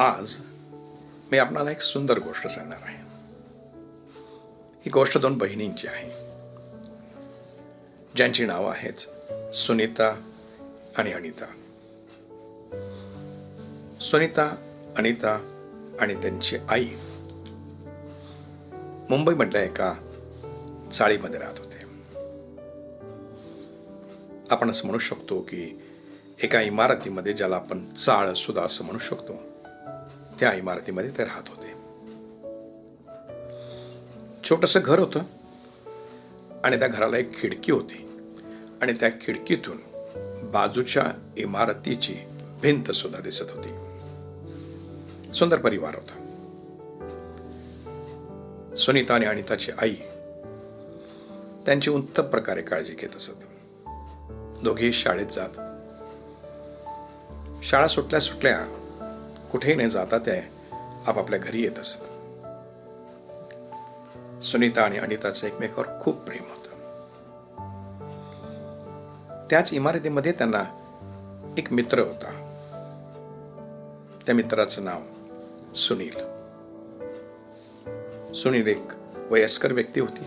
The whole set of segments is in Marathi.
आज मी आपणाला एक सुंदर गोष्ट सांगणार आहे. ही गोष्ट दोन बहिणींची आहे. ज्यांची नावं आहेत सुनीता आणि अनिता. सुनीता अनिता आणि त्यांची आई मुंबईमधल्या एका चाळीमध्ये राहत होते. आपण असं म्हणू शकतो की एका इमारतीमध्ये ज्याला आपण चाळ सुद्धा असं म्हणू शकतो त्या इमारतीमध्ये ते राहत होते. छोटस घर होतं. आणि त्या घराला एक खिडकी होती. आणि त्या खिडकीतून बाजूच्या इमारतीची भिंत सुद्धा दिसत होती. सुंदर परिवार होता. सुनीता आणि अनिताची आई त्यांची उत्तम प्रकारे काळजी घेत असत. दोघेही शाळेत जात. शाळा सुटल्या सुटल्या कुठेही न जाता ते आपापल्या घरी येत असत. सुनीता आणि अनिताचं एकमेकावर खूप प्रेम होत. त्याच इमारतीमध्ये त्यांना एक मित्र होता. त्या मित्राचं नाव सुनील. सुनील एक वयस्कर व्यक्ती होती.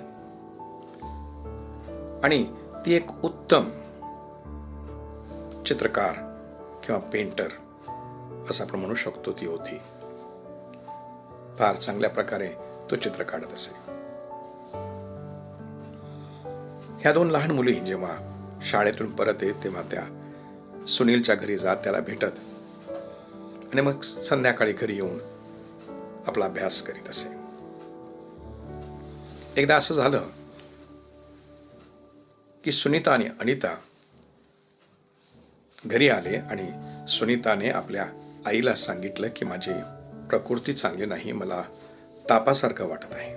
आणि ती एक उत्तम चित्रकार किंवा पेंटर असं आपण म्हणू शकतो ती होती फार चांगल्या प्रकारे तो चित्र काढत असे. ह्या दोन लहान मुली जेव्हा शाळेतून परत येत तेव्हा त्या सुनीलच्या घरी जात त्याला भेटत आणि मग संध्याकाळी घरी येऊन आपला अभ्यास करीत असे. एकदा असं झालं की सुनीता आणि अनिता घरी आले आणि सुनीताने आपल्या आईला सांगितलं की माझी प्रकृती चांगली नाही मला तापासारखं वाटत आहे.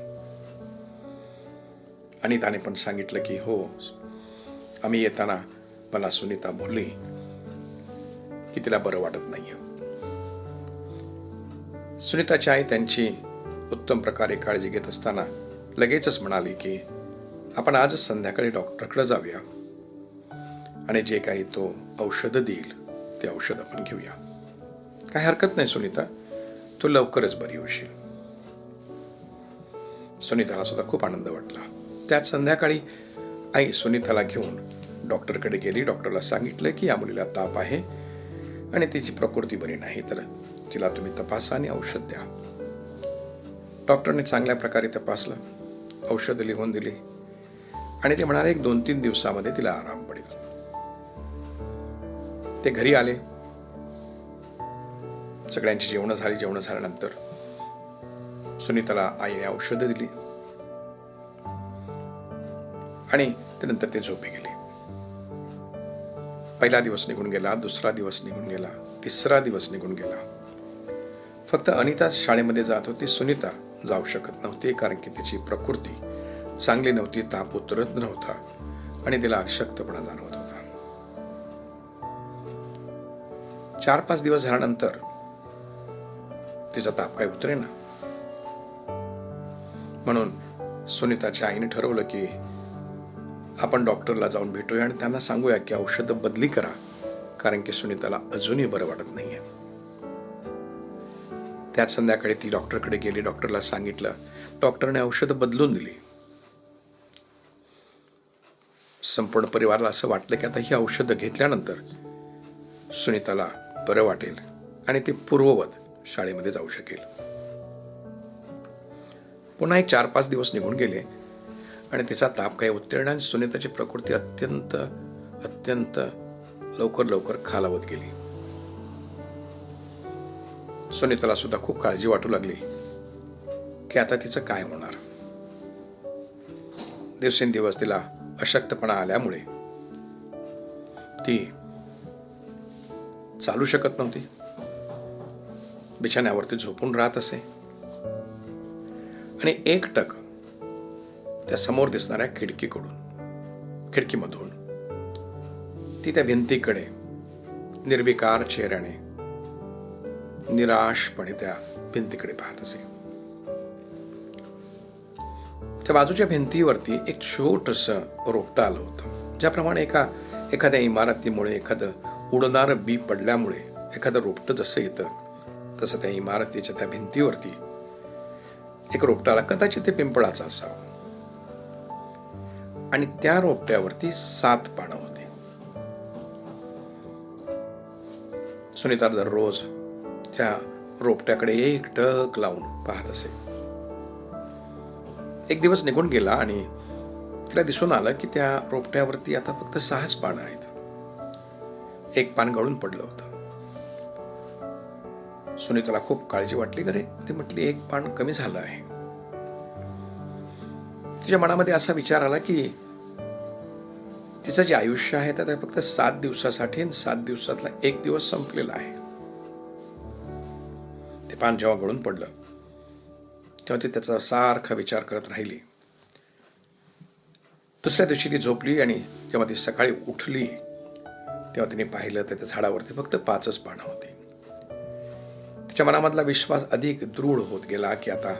अनिताने पण सांगितलं की हो आम्ही येताना मला सुनीता बोलली की तिला बरं वाटत नाहीये. सुनीताची आई त्यांची उत्तम प्रकारे काळजी घेत असताना लगेचच म्हणाली की आपण आजच संध्याकाळी डॉक्टरकडे जाऊया आणि जे काही तो औषधं देईल ते औषध आपण घेऊया. काय हरकत नाही सुनीता. तू लवकरच बरी होशील. सुनीताला सुद्धा खूप आनंद वाटला. त्यात संध्याकाळी आई सुनीताला घेऊन डॉक्टरकडे गेली. डॉक्टरला सांगितलं की या मुलीला ताप आहे आणि तिची प्रकृती बरी नाही तर तिला तुम्ही तपासा आणि औषध द्या. डॉक्टरने चांगल्या प्रकारे तपासलं औषध लिहून दिली आणि ते म्हणाले एक दोन तीन दिवसामध्ये तिला आराम पडेल. ते घरी आले. सगळ्यांची जेवणं झाली जेवणं झाल्यानंतर सुनीताला आईने औषधं दिली. आणि त्यानंतर ते झोपे गेले. पहिला दिवस निघून गेला दुसरा दिवस निघून गेला तिसरा दिवस निघून गेला. फक्त अनिता शाळेमध्ये जात होती सुनीता जाऊ शकत नव्हती कारण की तिची प्रकृती चांगली नव्हती ताप उतरत नव्हता आणि तिला अशक्तपणा जाणवत होता. चार पाच दिवस झाल्यानंतर तिचा ताप काय उतरेना. म्हणून सुनीताच्या आईने ठरवलं की आपण डॉक्टरला जाऊन भेटूया आणि त्यांना सांगूया की औषध बदली करा कारण की सुनीताला अजूनही बरं वाटत नाहीये. त्याच संध्याकाळी ती डॉक्टरकडे गेली डॉक्टरला सांगितलं डॉक्टरने औषध बदलून दिली. संपूर्ण परिवाराला असं वाटलं की आता ही औषधं घेतल्यानंतर सुनीताला बरं वाटेल आणि ते पूर्ववत शाळेमध्ये जाऊ शकेल. पुन्हा एक चार पाच दिवस निघून गेले आणि तिचा ताप काही उत्तीर्ण आणि सुनीताची प्रकृती अत्यंत अत्यंत लवकर लवकर खालावत गेली. सुनीताला सुद्धा खूप काळजी वाटू लागली की आता तिचं काय होणार. दिवसेंदिवस तिला अशक्तपणा आल्यामुळे ती चालू शकत नव्हती. बिछाण्यावरती झोपून राहत असे. आणि एकटक त्या समोर दिसणाऱ्या खिडकीकडून खिडकीमधून ती त्या भिंतीकडे निर्विकार चेहऱ्याने निराशपणे त्या भिंतीकडे पाहत असे. त्या बाजूच्या भिंतीवरती एक छोटस रोपटं आलं होतं ज्याप्रमाणे एका एखाद्या इमारतीमुळे एखादं उडणारं बी पडल्यामुळे एखादं रोपटं जसं येतं तसं त्या इमारतीच्या त्या भिंतीवरती एक रोपटाला कदाचित ते पिंपळाचा असावं. आणि त्या रोपट्यावरती सात पानं होते. सुनीता दररोज त्या रोपट्याकडे एक टक लावून पाहत असे. एक दिवस निघून गेला आणि तिला दिसून आलं की त्या रोपट्यावरती आता फक्त सहाच पानं आहेत. एक पान गळून पडलं होतं. सुनीताला खूप काळजी वाटली करे ती म्हटली एक पान कमी झालं आहे. तिच्या मनामध्ये असा विचार आला की तिचं जे आयुष्य आहे ते फक्त सात दिवसासाठी आणि सात दिवसातला एक दिवस संपलेला आहे. ते पान जेव्हा गळून पडलं तेव्हा ती त्याचा सारखा विचार करत राहिली. दुसऱ्या दिवशी ती झोपली आणि जेव्हा ती सकाळी उठली तेव्हा तिने पाहिलं तर त्या झाडावरती फक्त पाचच पानं होती. तिच्या मनामधला विश्वास अधिक दृढ होत गेला की आता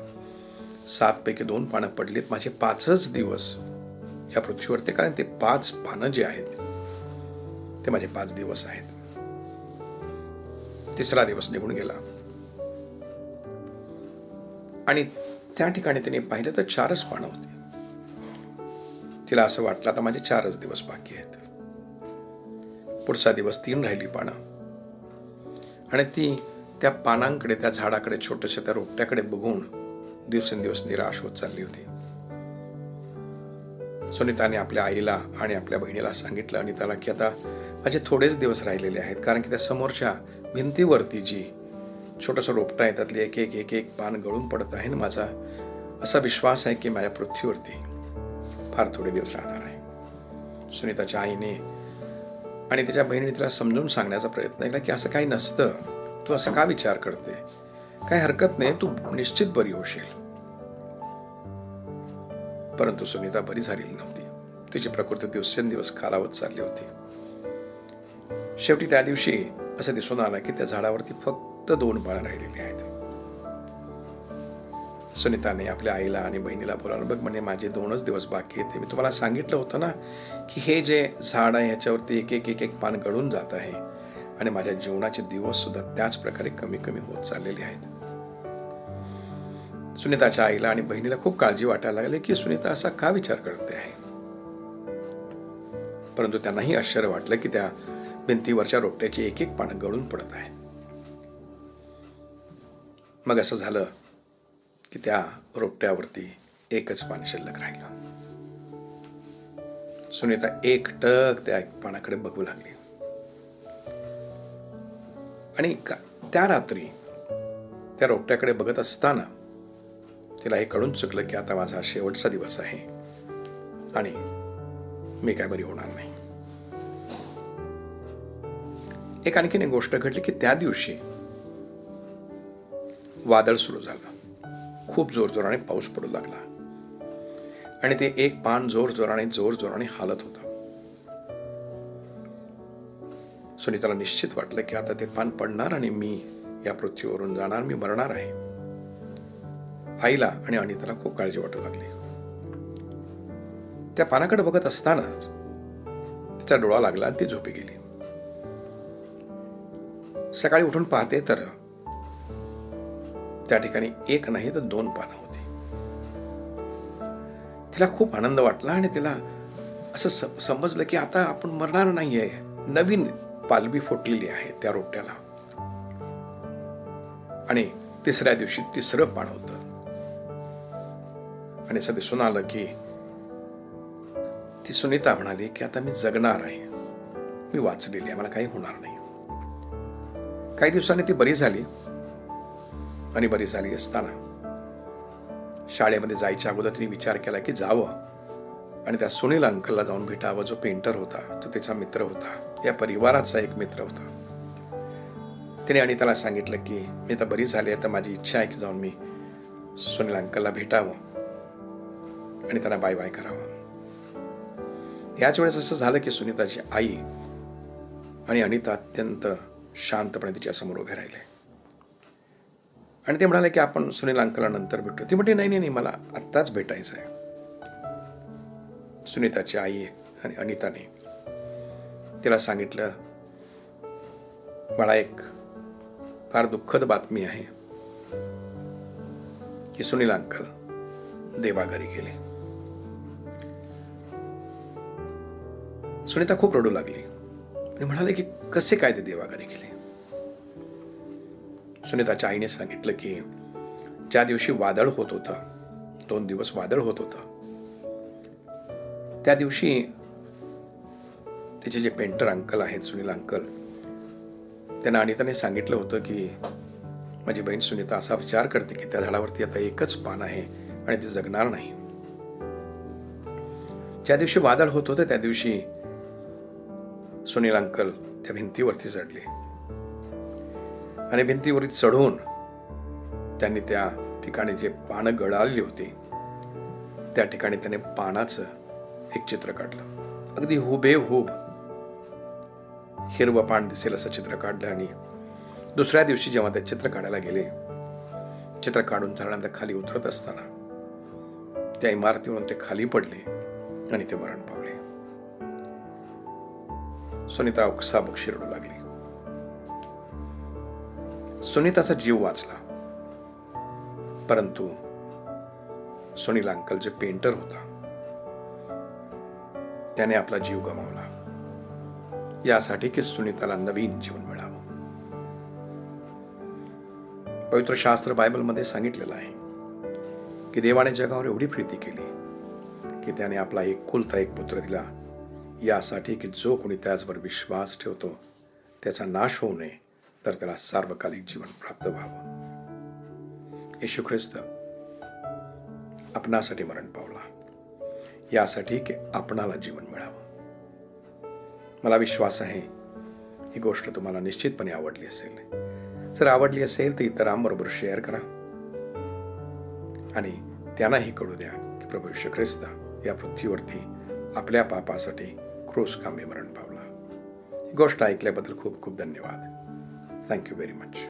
सातपैकी दोन पानं पडलीत. माझे पाचच दिवस या पृथ्वीवरती कारण ते पाच पानं जे आहेत ते माझे पाच दिवस आहेत. तिसरा दिवस निघून गेला. आणि त्या ठिकाणी तिने पाहिलं तर चारच पानं होती. तिला असं वाटलं आता माझे चारच दिवस बाकी आहेत. पुढचा दिवस तीन राहिली पानं. आणि ती त्या पानांकडे त्या झाडाकडे छोट्याशा त्या रोपट्याकडे बघून दिवसेंदिवस निराश होत चालली होती. सुनीताने आपल्या आईला आणि आपल्या बहिणीला सांगितलं आणि त्याला की आता माझे थोडेच दिवस राहिलेले आहेत कारण की त्या समोरच्या भिंतीवरती जी छोटंसं रोपटं आहे त्यातली एक एक एक एक पान गळून पडत आहे ना माझा असा विश्वास आहे की माझ्या पृथ्वीवरती फार थोडे दिवस राहणार आहे. सुनीताच्या आईने आणि त्याच्या बहिणीने तिला समजून सांगण्याचा प्रयत्न केला की असं काही नसतं. तू असा का विचार करते? काही हरकत नाही तू निश्चित बरी होशील. परंतु सुनीता बरी झालेली नव्हती. तिची प्रकृती दिवसेंदिवस खालावत चालली होती. शेवटी त्या दिवशी असं दिसून आलं की त्या झाडावरती फक्त दोन बाळं राहिलेली आहेत. सुनीताने आपल्या आईला आणि बहिणीला बोलावलं बघ म्हणे माझे दोनच दिवस बाकी आहेत. मी तुम्हाला सांगितलं होतं ना की हे जे झाड आहे ह्याच्यावरती एक एक एक एक पान गळून जात आहे आणि माझ्या जीवनाचे दिवस सुद्धा त्याच प्रकारे कमी कमी होत चाललेले आहेत. सुनीताच्या आईला आणि बहिणीला खूप काळजी वाटायला लागली की सुनीता असा का विचार करते आहे? परंतु त्यांनाही आश्चर्य वाटलं की त्या भिंतीवरच्या रोपट्याची एक एक पानं गळून पडत आहेत. मग असं झालं की त्या रोपट्यावरती एकच पान शिल्लक राहिलं. सुनीता एक टक त्या पानाकडे बघू लागली. आणि त्या रात्री त्या रोपट्याकडे बघत असताना तिला हे कळून चुकलं की आता माझा शेवटचा दिवस आहे आणि मी काय बरी होणार नाही. एक आणखीन एक गोष्ट घडली की त्या दिवशी वादळ सुरू झालं. खूप जोर जोराने पाऊस पडू लागला. आणि ते एक पान जोर जोराने जोर जोराने हालत होतं. सुनीताला निश्चित वाटलं की आता ते पान पडणार आणि मी या पृथ्वीवरून जाणार मी मरणार आहे. आईला आणि अनिताला खूप काळजी वाटू लागली. त्या पानाकडे बघत असतानाच तिचा डोळा लागला आणि ती झोपी गेली. सकाळी उठून पाहते तर त्या ठिकाणी एक नाही तर दोन पानं होती. तिला खूप आनंद वाटला आणि तिला असं समजलं की आता आपण मरणार नाहीये. नवीन पालवी फुटलेली आहे त्या रोट्याला. आणि तिसऱ्या दिवशी तिसरं पान होतं. आणि असं दिसून आलं की ती सुनीता म्हणाली की आता मी जगणार आहे. मी वाचलेली आहे मला काही होणार नाही. काही दिवसांनी ती बरी झाली. आणि बरी झाली असताना शाळेमध्ये जायच्या अगोदर तिने विचार केला की जावं. आणि त्या सुनील अंकलला जाऊन भेटावं जो पेंटर होता तो त्याचा मित्र होता. या परिवाराचा एक मित्र होता. तिने आणि त्याला सांगितलं की मी आता बरी झाली आहे तर माझी इच्छा आहे की जाऊन मी सुनील अंकलला भेटावं आणि त्यांना बाय बाय करावं. याच वेळेस असं झालं की सुनीताची आई आणि अनिता अत्यंत शांतपणे तिच्या समोर उभे राहिले. आणि ते म्हणाले की आपण सुनील अंकला नंतर भेटू ती म्हणते नाही नाही मला आत्ताच भेटायचं आहे सुनीताची आई आणि अनिताने तिला सांगितलं मला एक फार दुःखद बातमी आहे की सुनील अंकल देवाघरी गेले. सुनीता खूप रडू लागली आणि म्हणाले की कसे काय ते देवाघरी गेले? सुनीताच्या आईने सांगितलं की ज्या दिवशी वादळ होत होतं दोन दिवस वादळ होत होतं त्या दिवशी त्याचे जे पेंटर अंकल आहेत सुनील अंकल त्यांना अनिताने सांगितलं होतं की माझी बहीण सुनीता असा विचार करते की त्या झाडावरती आता एकच पान आहे आणि ते जगणार नाही. ज्या दिवशी वादळ होत होतं त्या दिवशी सुनील अंकल त्या भिंतीवरती चढले. आणि भिंतीवरती चढून त्यांनी त्या ठिकाणी जे पानं गळालेली होती त्या ठिकाणी त्याने पानाचं एक चित्र काढलं. अगदी हुबेहूब हिरवं पान दिसेल असं चित्र काढलं आणि दुसऱ्या दिवशी जेव्हा ते चित्र काढायला गेले चित्र काढून झाल्यानंतर खाली उतरत असताना त्या इमारतीवरून ते खाली पडले आणि ते मरण पावले. सुनीता उकसाबुक शिरडू लागली. सुनीताचा जीव वाचला. परंतु सुनील अंकल जे पेंटर होता. त्याने आपला जीव गमावला. यासाठी की सुनीताला नवीन जीवन मिळावं. पवित्र शास्त्र बायबलमध्ये सांगितलेलं आहे की देवाने जगावर एवढी प्रीती केली की त्याने आपला एक कुलता एक पुत्र दिला. यासाठी की जो कोणी त्याचवर विश्वास ठेवतो त्याचा नाश होऊ नये तर त्याला सार्वकालिक जीवन प्राप्त व्हावं. येशू ख्रिस्त आपणासाठी मरण पावला. यासाठी की आपणाला जीवन मिळावं. मला विश्वास आहे ही गोष्ट तुम्हाला निश्चितपणे आवडली असेल. जर आवडली असेल तर इतरांबरोबर शेअर करा. आणि त्यांनाही कळू द्या की प्रभू श्री ख्रिस्त या पृथ्वीवरती आपल्या पापासाठी क्रूस कामे मरण पावला. ही गोष्ट ऐकल्याबद्दल खूप खूप धन्यवाद. Thank you very much